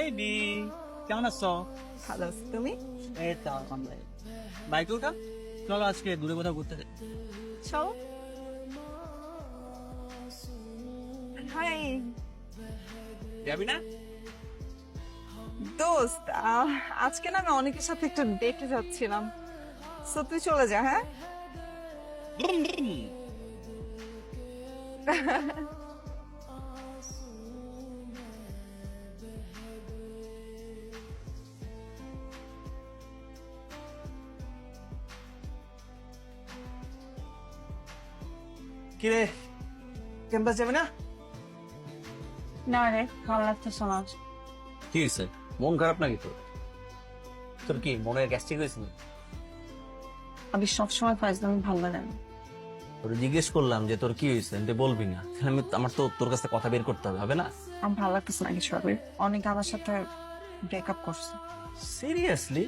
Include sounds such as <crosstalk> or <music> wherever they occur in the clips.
Baby কেমন আছো? ভালো আছি তুমি? এই তো আলহামদুলিল্লাহ। বাইক চলো আজকে দূরে কোথাও ঘুরতে যাই। চলো। হাই। যাবি না? দোস্ত আজকে না আমি অনেকের সাথে একটু ডেটে যাচ্ছিলাম। সো তুই চলে যা হ্যাঁ? <laughs> কিরে ক্যাম্পাস যাবে না? না রে ভালো লাগতেছে না কি হয়েছে? মন খারাপ নাকি তোর? তোর কি মনের গ্যাস্ট্রিক হয়েছে আমি সবসময় ফাইজলামি ভালো লাগে না। তোর জিজ্ঞেস করলাম যে তোর কি হয়েছে তুই বলবি না। তাহলে আমি আমার তো তোর কাছে কথা বের করতে হবে হবে না? আমার ভালো লাগতেছে না কিছু হবে অনেক আমার সাথে ব্রেকআপ করছে। সিরিয়াসলি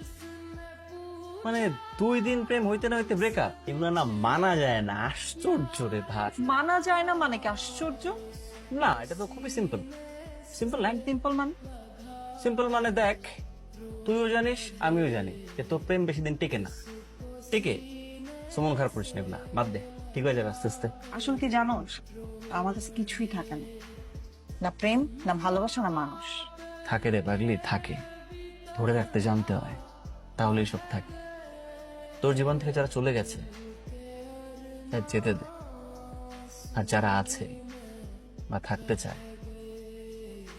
মানে দুই দিন প্রেম হইতে না হইতে ব্রেকআপ এগুলো না মানা যায় না। আশ্চর্য রে ভাই। মানা যায় না মানে কি আশ্চর্য? না এটা তো খুবই সিম্পল সিম্পল লাইন সিম্পল মানে। সিম্পল মানে দেখ তুইও জানিস আমিও জানি যে তোর প্রেম বেশি দিন টিকে না। টিকে। সুমন খারাপ করিস না এগুলা। বাদ দে। ঠিক হয়ে যাবে আস্তে আস্তে। আসল কি জানোস? আমার কাছে কিছুই থাকে না। না প্রেম না ভালোবাসা না মানুষ। থাকে রে পাগলি থাকে। ধরে রাখতে জানতে হয়। তাহলে সব থাকে। তোর জীবন থেকে যারা চলে গেছে তার যেতে দে। আর যারা আছে বা থাকতে চায়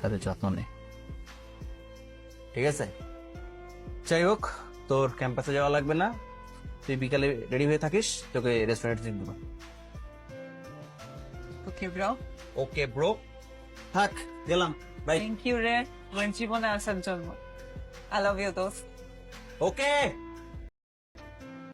তাদের যত্ন নে। ঠিক আছে? যাই হোক তোর ক্যাম্পাসে যাওয়া লাগবে না। তুই বিকালে রেডি হয়ে থাকিস তোকে রেস্টুরেন্টে দিয়ে দেবো। ওকে ব্রো ওকে ব্রো থাক গেলাম। বাই থ্যাংক ইউ রে আমার জীবনে আসার জন্য। আই লাভ ইউ দোস্ত। ওকে